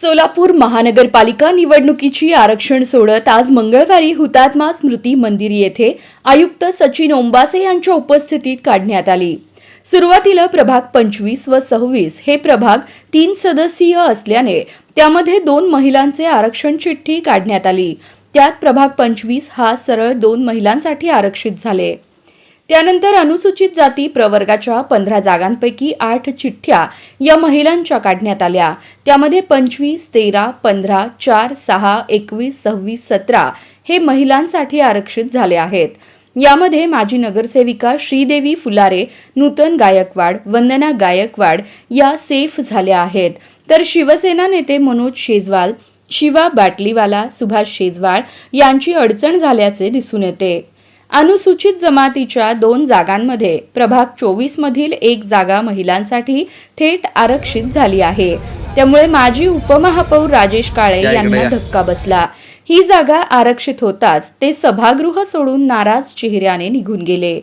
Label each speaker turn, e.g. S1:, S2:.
S1: सोलापूर महानगरपालिका निवडणुकीची आरक्षण सोडत आज मंगळवारी हुतात्मा स्मृती मंदिर येथे आयुक्त सचिन ओंबासे यांच्या उपस्थितीत काढण्यात आली. सुरुवातीला प्रभाग पंचवीस व सव्वीस हे प्रभाग तीन सदस्यीय असल्याने त्यामध्ये दोन महिलांचे आरक्षण चिठ्ठी काढण्यात आली. त्यात प्रभाग पंचवीस हा सरळ दोन महिलांसाठी आरक्षित झाले. त्यानंतर अनुसूचित जाती प्रवर्गाच्या पंधरा जागांपैकी आठ चिठ्ठ्या या महिलांच्या काढण्यात आल्या. त्यामध्ये पंचवीस तेरा पंधरा चार सहा एकवीस सव्वीस सतरा हे महिलांसाठी आरक्षित झाले आहेत. यामध्ये माजी नगरसेविका श्रीदेवी फुलारे नूतन गायकवाड वंदना गायकवाड या सेफ झाल्या आहेत. तर शिवसेना नेते मनोज शेजवाल शिवा बाटलीवाला सुभाष शेजवाळ यांची अडचण झाल्याचे दिसून येते. अनुसूचित जमातीच्या दोन जागांमध्ये प्रभाग चोवीस मधील एक जागा महिलांसाठी थेट आरक्षित झाली आहे. त्यामुळे माजी उपमहापौर राजेश काळे यांना. धक्का बसला. ही जागा आरक्षित होताच ते सभागृह सोडून नाराज चेहऱ्याने निघून गेले.